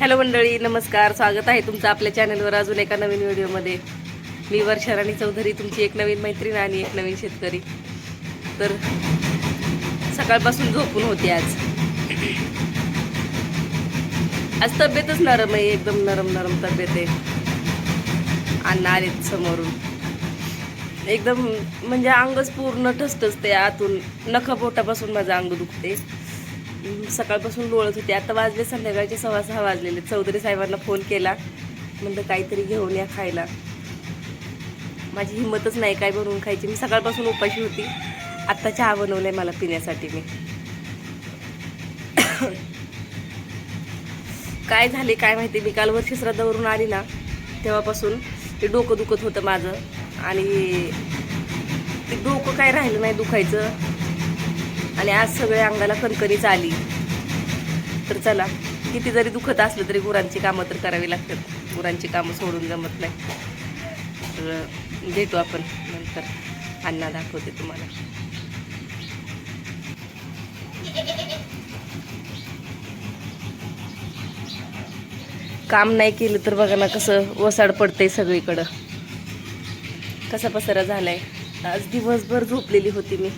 Hello मंडळी नमस्कार. स्वागत आहे तुमचं आपल्या चॅनलवर अजून एका नवीन व्हिडिओमध्ये. मी वर्षा राणी चौधरी तुमची एक नवीन मैत्रीण आणि एक नवीन शेतकरी. तर सकाळपासून झोपून होती आज. आज तब्येतच नरम आहे एकदम नरम नरम तब्येत आहे. अण्णा आलेत समोरून. एकदम म्हणजे अंगच पूर्ण ठसठसते आतून. नखापोटापासून माझं अंग दुखते सकाळपासून लोळत होते. आता वाजले संध्याकाळचे सव्वा सहा वाजलेले. चौधरी साहेबांना फोन केला. म्हणलं काहीतरी घेऊन या खायला. माझी हिंमतच नाही काय बनवून खायची. मी सकाळपासून उपाशी होती. आत्ता चहा बनवलाय मला पिण्यासाठी मी. काय झाले काय माहिती? मी काल वर्षी श्रद्धावरून आली ना तेव्हापासून ते डोकं दुखत होतं माझं. आणि ते डोकं काय राहिलं नाही दुखायचं. आणि आज सगळ्या अंगाला कणकणीच आली. तर चला किती जरी दुखत असलं तरी गुरांची कामं तर करावी लागतात. गुरांची कामं सोडून जमत नाही. तर भेटू आपण नंतर. अण्णा दाखवते तुम्हाला. काम नाही केलं तर बघा ना कसं वसाड पडतंय सगळीकडं. कसा पसारा झालाय. आज दिवसभर झोपलेली होती मी.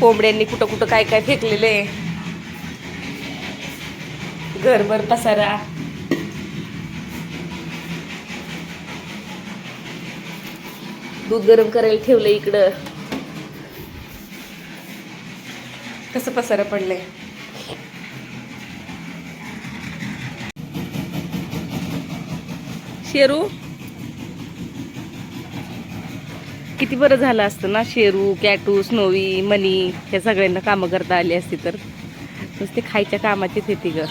कोंबड्यांनी कुठं कुठं काय काय फेकलेलं आहे घरभर पसारा. दूध गरम करायला ठेवलं इकडं. कसं पसारा पडलंय? शेरू? किती बरं झालं असतं ना? शेरू कॅटू स्नोवी मनी ह्या सगळ्यांना कामं करता आली असती तर. नुसते खायच्या कामाचीच येते ग.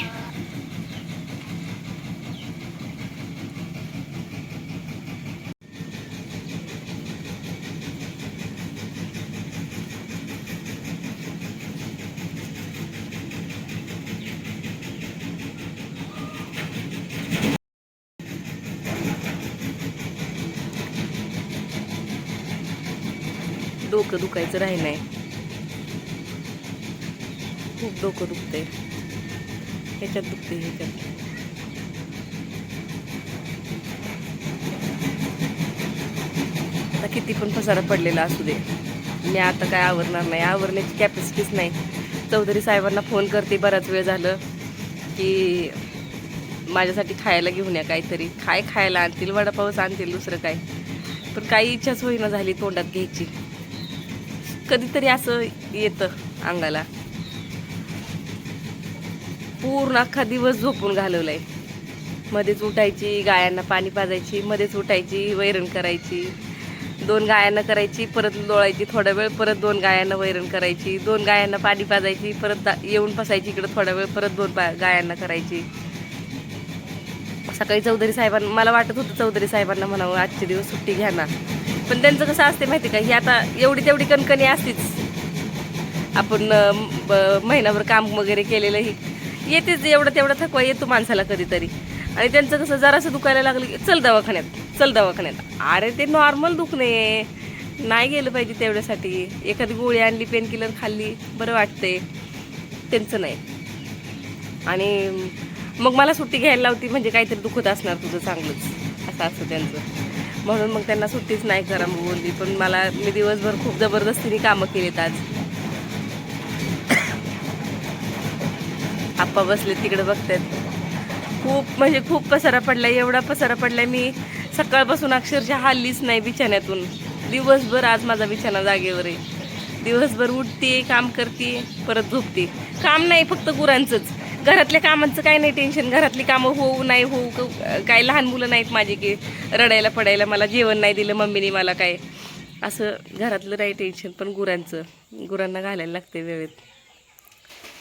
डोकं दुखायचं राहिलंय. खूप डोकं दुखतंय. ह्याच्यात दुखते ह्याच्यात. आता किती पण पसारा पडलेला असू दे. मी आता काय आवरणार नाही. आवरण्याची कॅपॅसिटीच नाही. चौधरी साहेबांना फोन करते बराच वेळ झालं की माझ्यासाठी खायला घेऊन या काहीतरी. काय खायला आणतील? वडापावच आणतील दुसरं काय? पण काही इच्छाच होईना झाली तोंडात घ्यायची. कधीतरी असं येतं अंगाला. पूर्ण अख्खा दिवस झोपून घालवलाय. मध्येच उठायची गायांना पाणी पाजायची मध्येच उठायची वैरण करायची. दोन गायांना करायची परत लोळायची थोडा वेळ परत दोन गायांना वैरण करायची. दोन गायांना पाणी पाजायची परत दा- येऊन बसायची इकडं थोडा वेळ परत दोन बा गायांना करायची. सकाळी चौधरी साहेबांना मला वाटत होतं चौधरी साहेबांना म्हणावं आजचे दिवस सुट्टी घ्या ना. पण त्यांचं कसं असते माहिती का? ही आता एवढी तेवढी कणकणी असतीच. आपण ब- महिनाभर काम वगैरे केलेलं ही. येतेच एवढं तेवढा थकवा येतो माणसाला कधीतरी. आणि त्यांचं कसं जरासं दुखायला लागलं की चल दवाखान्यात चल दवाखान्यात. अरे ते नॉर्मल दुखणे. नाही गेलं पाहिजे तेवढ्यासाठी. एखादी गोळी आणली पेन किलर खाल्ली बरं वाटते त्यांचं नाही. आणि मग मला सुट्टी घ्यायला लावती म्हणजे काहीतरी दुखत असणार तुझं चांगलंच. असं असतं त्यांचं. म्हणून मग त्यांना सुट्टीच नाही करा मग बोलली. पण मला मी दिवसभर खूप जबरदस्तीने कामं केलीत आज. आप्पा बसले तिकडे बघतायत खूप म्हणजे खूप पसारा पडलाय एवढा पसारा पडलाय मी सकाळपासून अक्षरशः हल्लीच नाही बिछाण्यातून. दिवसभर आज माझा बिछाना जागेवर आहे. दिवसभर उठते काम करते परत झोपते. काम नाही फक्त गुरांचंच. घरातल्या कामांचं काही नाही टेन्शन घरातली कामं होऊ नाही होऊ काय लहान मुलं नाहीत माझी की रडायला पडायला मला जेवण नाही दिलं मम्मीने मला काय. असं घरातलं नाही टेन्शन पण गुरांचं. गुरांना घालायला लागते वेळेत.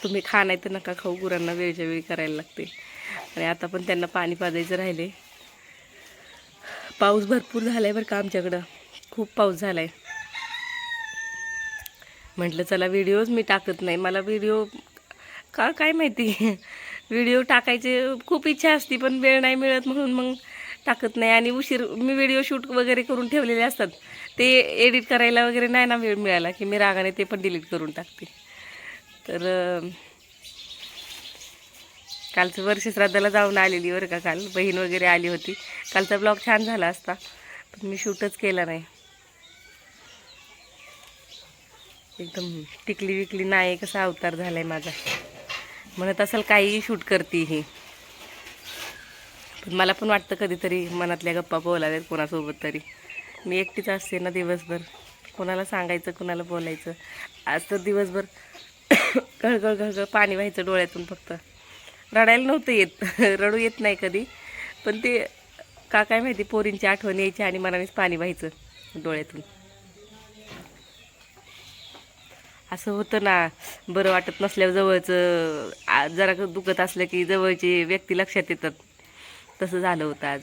तुम्ही खा नाही तर नका खाऊ गुरांना वेळच्या वेळी करायला लागते आणि आता पण त्यांना पाणी पाजायचं राहिले पाऊस भरपूर झाला आहे बरं का आमच्याकडं. खूप पाऊस झाला आहे म्हटलं चला व्हिडिओज मी टाकत नाही. मला व्हिडिओ का काय माहिती? व्हिडिओ टाकायचे खूप इच्छा असती पण वेळ नाही मिळत म्हणून मग टाकत नाही. आणि उशीर मी व्हिडिओ शूट वगैरे करून ठेवलेले असतात. ते एडिट करायला वगैरे नाही ना वेळ मिळाला की मी रागाने ते पण डिलीट करून टाकते. तर कालचं वर्ष श्राद्धाला जाऊन आलेली बरं का काल. बहीण वगैरे आली होती. कालचा ब्लॉग छान झाला असता पण मी शूटच केला नाही. एकदम टिकली विकली नाही कसा अवतार झाला आहे माझा. म्हणत असेल काहीही शूट करते ही. पण मला पण वाटतं कधीतरी मनातल्या गप्पा बोलाव्यात कोणासोबत तरी. मी एकटीच असते ना दिवसभर. कोणाला सांगायचं कोणाला बोलायचं. आज तर दिवसभर गळगळ गळगळ पाणी व्हायचं डोळ्यातून फक्त. रडायला नव्हतं येत. रडू येत नाही कधी. पण ते का काय माहिती पोरींची आठवण यायची आणि मनानेच पाणी व्हायचं डोळ्यातून. असं होतं ना बरं वाटत नसल्यावर जवळचं जरा दुखत असलं की जवळची व्यक्ती लक्षात येतात. तसं झालं होतं आज.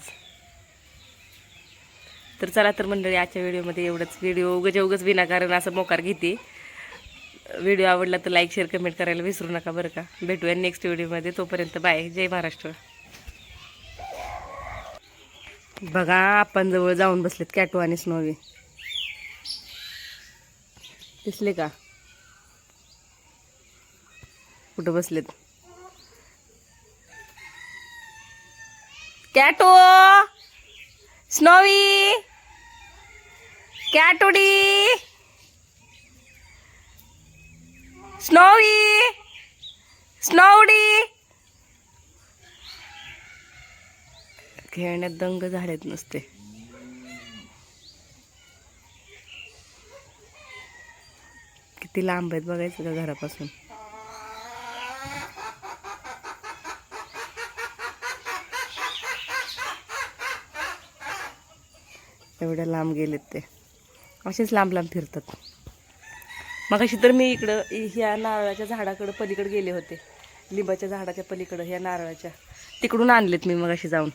तर चला तर मंडळी आजच्या व्हिडिओमध्ये एवढंच. व्हिडिओ उगच उगच विनाकारण असं मोकार घेते. व्हिडिओ आवडला तर लाईक शेअर कमेंट करायला विसरू नका बरं का. भेटूया नेक्स्ट व्हिडिओमध्ये. तोपर्यंत बाय जय महाराष्ट्र. बघा आपण जवळ जाऊन बसलेत कॅटो आणि स्नोवी दिसले का? कुठं बसलेत? कॅटो! स्नोवी! कॅटोडी स्नोवी! स्नोवडी खेळण्यात दंग झालेत नसते. किती लांब आहेत बघायचं का घरापासून? एवढ्या लांब गेलेत ते. असेच लांब लांब फिरतात. मग अशी तर मी इकडं ह्या नारळाच्या झाडाकडं पलीकडे गेले होते. लिंबाच्या झाडाच्या पलीकडं ह्या नारळाच्या. तिकडून आणलेत मी मग अशी जाऊन.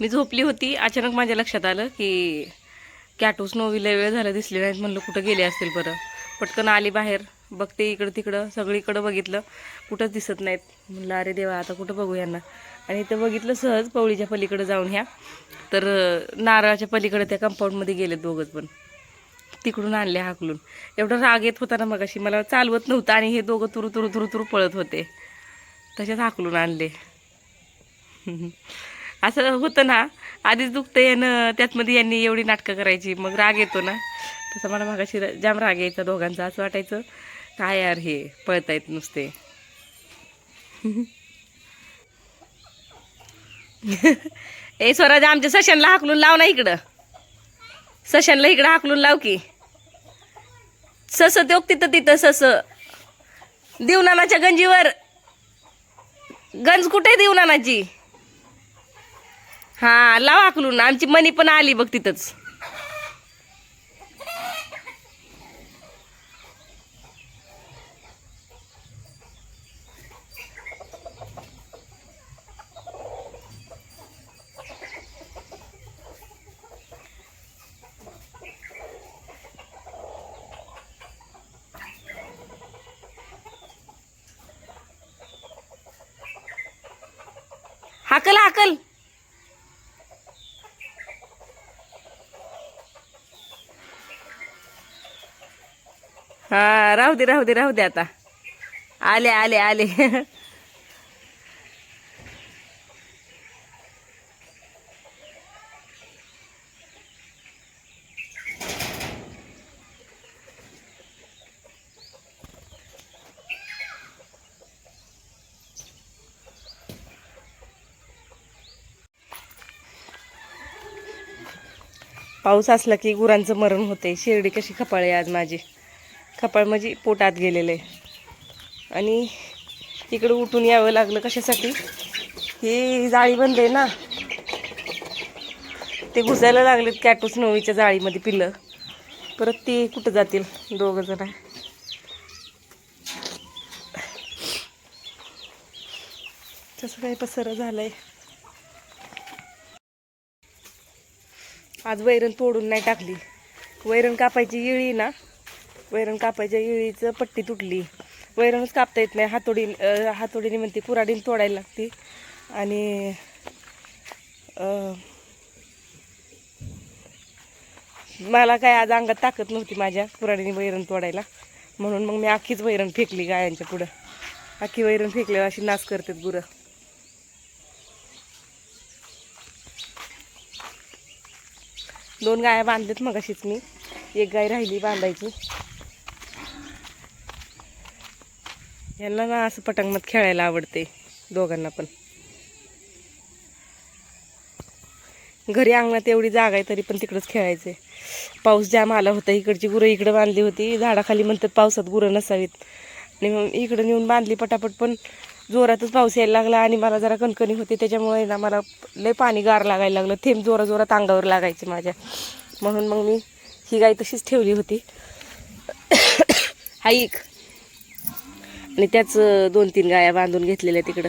मी झोपली होती अचानक माझ्या लक्षात आलं की कॅटूस नोवीला वेळ झाला दिसले नाहीत म्हणलं कुठं गेले असतील बरं. पटकन आली बाहेर बघते इकडं तिकडं सगळीकडं बघितलं. कुठंच दिसत नाहीत. म्हणलं अरे देवा आता कुठं बघू यांना? आणि इथं बघितलं सहज पवळीच्या पलीकडं जाऊन ह्या. तर नारळाच्या पलीकडं त्या कंपाऊंडमध्ये गेले दोघंच पण. तिकडून आणले हाकलून. एवढा राग येत होता ना मगाशी. मला चालवत नव्हतं आणि हे दोघं तुरु तुरु तुरु तुरु पळत होते. तसेच हाकलून आणले. असं होतं ना. आधीच दुखतं न त्यातमध्ये यांनी एवढी नाटकं करायची. मग राग येतो ना. तसं मला मागाशी जाम राग यायचा दोघांचा. असं वाटायचं काय यार हे? पळतायत नुसते. ए स्वराज आमच्या सशनला हाकलून लाव ना इकडं. सशनला इकडं हाकलून लाव की. सस देऊ तिथं तिथं सस? देवनानाच्या गंजीवर. गंज कुठे देवनानाची? हा लाव हाकलून. आमची मनी पण आली बघ तिथंच. हाकल हाकल. हा राहू दे राहू दे राहू दे आता. आले आले आले. पाऊस असला की गुरांचं मरण होते. शिर्डी कशी खपाळ आहे आज माझी. खपाळ म्हणजे पोटात गेलेलं. आहे आणि इकडं उठून यावं लागलं कशासाठी? ही जाळी बनले आहे ना. ते घुसायला लागलेत कॅटूस नोवीच्या जाळीमध्ये पिल्लं. परत ती कुठं जातील? दोघं जण. काही पसरं झालं आहे आज वैरण तोडून नाही टाकली. वैरण कापायची इळी ना वैरण कापायच्या इळीचं पट्टी तुटली. वैरणच कापता येत नाही हातोडी हातोडीने म्हणते कुराडीने तोडायला लागते. आणि मला काय आज अंगात ताकद नव्हती माझ्या कुराडीने वैरण तोडायला. म्हणून मग मी अख्खीच वैरण फेकली गायांच्या पुढं. अख्खी वैरण फेकल्यावर अशी नाच करतात गुरं. दोन गाया बांधल्यात मग अशीच मी. एक गाय राहिली बांधायची. यांना ना असं पटंगणात खेळायला आवडते दोघांना पण. घरी अंगणात एवढी जागा आहे तरी पण तिकडंच खेळायचे. पाऊस जाम आला होता इकडची गुरं इकडं बांधली होती. झाडाखाली म्हणतात पावसात गुरं नसावीत. आणि मग इकडं नेऊन बांधली पटापट पण जोरातच पाऊस यायला लागला आणि मला जरा कणकणी होती त्याच्यामुळे ना मला लय पाणी गार लागायला लागलं. थेंब जोरा जोरात अंगावर लागायचे माझ्या. म्हणून मग मी ही गाय तशीच ठेवली होती. हाईक आणि त्याच दोन तीन गाया बांधून घेतलेल्या तिकडं.